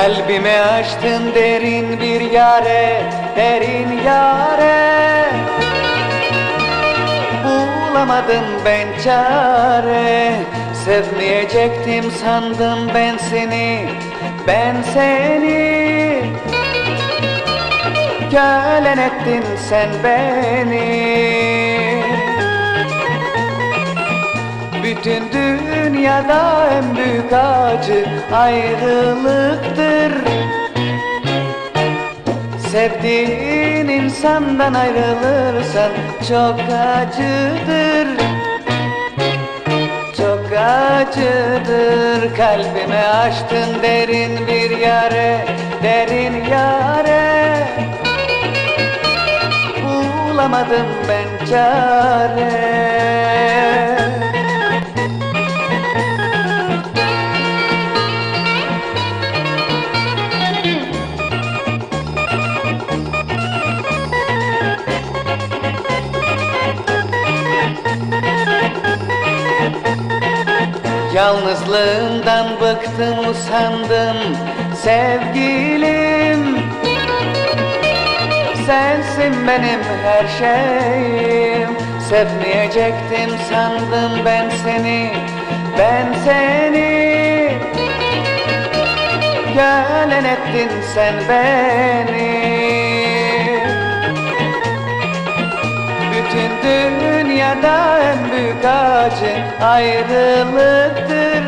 Kalbimi açtın derin bir yare, derin yare. Bulamadım ben çare Sevmeyecektim sandım ben seni Ben seni. Kölen ettin sen beni bütün dünyada en büyük acı ayrılıktır. Sevdiğin insandan ayrılırsan çok acıdır. Çok acıdır. Kalbime açtın derin bir yare Derin yare. Bulamadım ben çare Yalnızlığından bıktım usandım sevgilim? Sensin benim her şeyim. Sevmeyecektim sandım ben seni Ben seni. Kölen ettin sen beni dünyada en büyük acı ayrılıktır.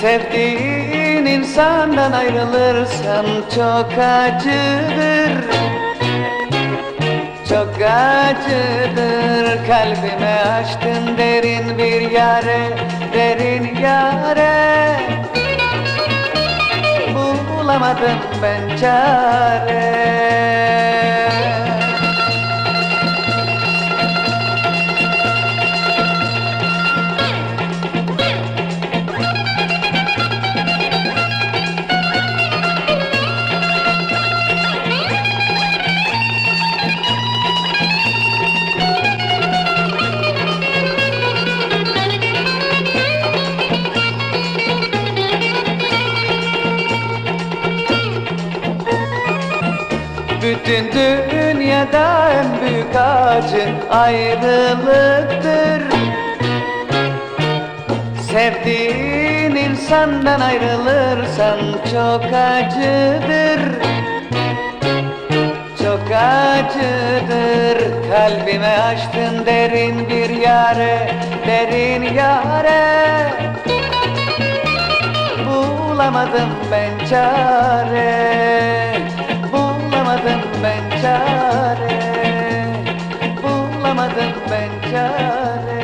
Sevdiğin insandan ayrılırsan çok acıdır. Çok acıdır. Kalbime açtın derin bir yare Derin yare. Bulamadım ben çare Bütün dünyada en büyük acı ayrılıktır. Sevdiğin insandan ayrılırsan çok acıdır. Çok acıdır. Kalbime açtın derin bir yare Derin yare. Bulamadım ben çare ben